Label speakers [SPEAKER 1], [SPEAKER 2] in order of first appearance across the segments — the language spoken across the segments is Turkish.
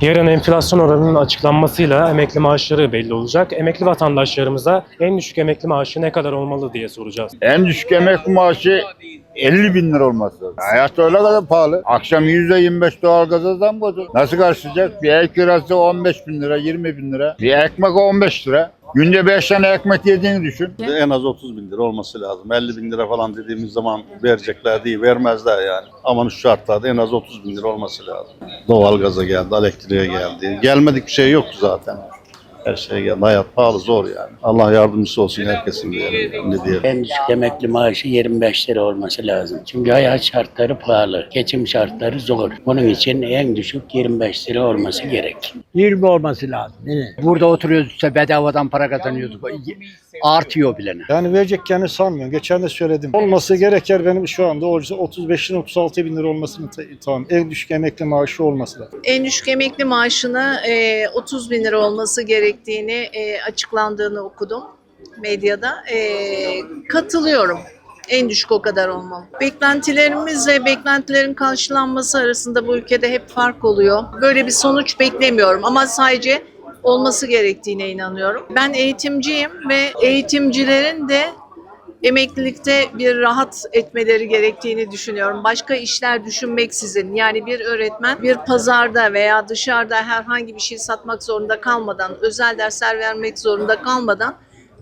[SPEAKER 1] Yarın enflasyon oranının açıklanmasıyla emekli maaşları belli olacak. Emekli vatandaşlarımıza en düşük emekli maaşı ne kadar olmalı diye soracağız.
[SPEAKER 2] En düşük emekli maaşı 50 bin lira olması lazım. Hayat öyle kadar pahalı. Akşam %25 doğalgaza zam koydu. Nasıl karşılayacak? Bir ev kirası 15 bin lira, 20 bin lira. Bir ekmek 15 lira. Günde 5 tane ekmek yediğini düşün.
[SPEAKER 3] En az 30 bin lira olması lazım. 50 bin lira falan dediğimiz zaman verecekler değil, vermezler yani. Ama şu şartlarda en az 30 bin lira olması lazım. Doğalgaza geldi, elektriğe geldi. Gelmedik bir şey yoktu zaten. Her şey geldi. Hayat pahalı, zor yani. Allah yardımcısı olsun herkesin diyelim. Ne diyelim.
[SPEAKER 4] En düşük emekli maaşı 25 lira olması lazım. Çünkü hayat şartları pahalı, geçim şartları zor. Bunun için en düşük 25 lira olması gerek.
[SPEAKER 5] 20 olması lazım. Değil mi? Burada oturuyoruz işte bedavadan para kazanıyorduk. Artıyor bilene.
[SPEAKER 6] Yani vereceklerini sanmıyorum. Geçen de söyledim. Olması gereken benim şu anda 35 bin 36 bin lira olmasını ta- tamam. En düşük emekli maaşı olması lazım.
[SPEAKER 7] en düşük emekli maaşına e, 30 bin lira olması gerektiğini e, açıklandığını okudum medyada. E, katılıyorum. En düşük o kadar olmalı. Beklentilerimizle beklentilerin karşılanması arasında bu ülkede hep fark oluyor. Böyle bir sonuç beklemiyorum ama sadece olması gerektiğine inanıyorum. Ben eğitimciyim ve eğitimcilerin de emeklilikte bir rahat etmeleri gerektiğini düşünüyorum. Başka işler düşünmeksizin yani bir öğretmen bir pazarda veya dışarıda herhangi bir şey satmak zorunda kalmadan, özel dersler vermek zorunda kalmadan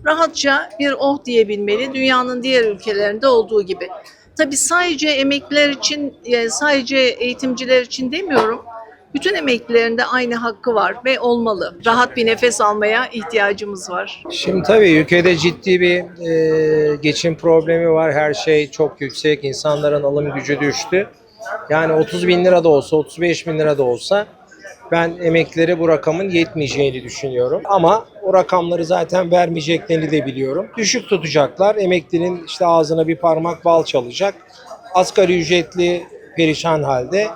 [SPEAKER 7] rahatça bir oh diyebilmeli dünyanın diğer ülkelerinde olduğu gibi. Tabii sadece emekliler için, yani sadece eğitimciler için demiyorum. Bütün emeklilerin de aynı hakkı var ve olmalı. Rahat bir nefes almaya ihtiyacımız var.
[SPEAKER 8] Şimdi tabii ülkede ciddi bir e, geçim problemi var. Her şey çok yüksek. İnsanların alım gücü düştü. Yani 30 bin lira da olsa, 35 bin lira da olsa ben emeklilere bu rakamın yetmeyeceğini düşünüyorum. Ama o rakamları zaten vermeyeceklerini de biliyorum. Düşük tutacaklar. Emeklinin işte ağzına bir parmak bal çalacak. Asgari ücretli perişan halde.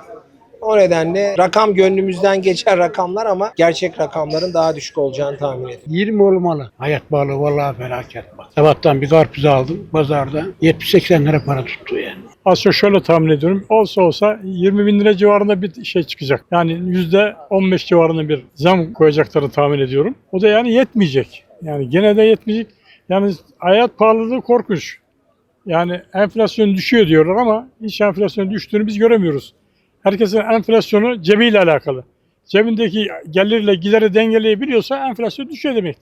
[SPEAKER 8] O nedenle rakam gönlümüzden geçer rakamlar ama gerçek rakamların daha düşük olacağını tahmin ediyorum.
[SPEAKER 5] 20 olmalı. Hayat pahalı vallahi felaket bak. Sabahtan bir karpuz aldım pazarda. 70-80 lira para tuttu yani.
[SPEAKER 9] Aslında şöyle tahmin ediyorum. Olsa olsa 20 bin lira civarında bir şey çıkacak. Yani yüzde 15 civarında bir zam koyacaklarını tahmin ediyorum. O da yani yetmeyecek. Yani gene de yetmeyecek. Yani hayat pahalılığı korkunç. Yani enflasyon düşüyor diyorlar ama hiç enflasyon düştüğünü biz göremiyoruz. Herkesin enflasyonu cebiyle alakalı. Cebindeki gelirle gideri dengeleyebiliyorsa enflasyon düşüyor demek.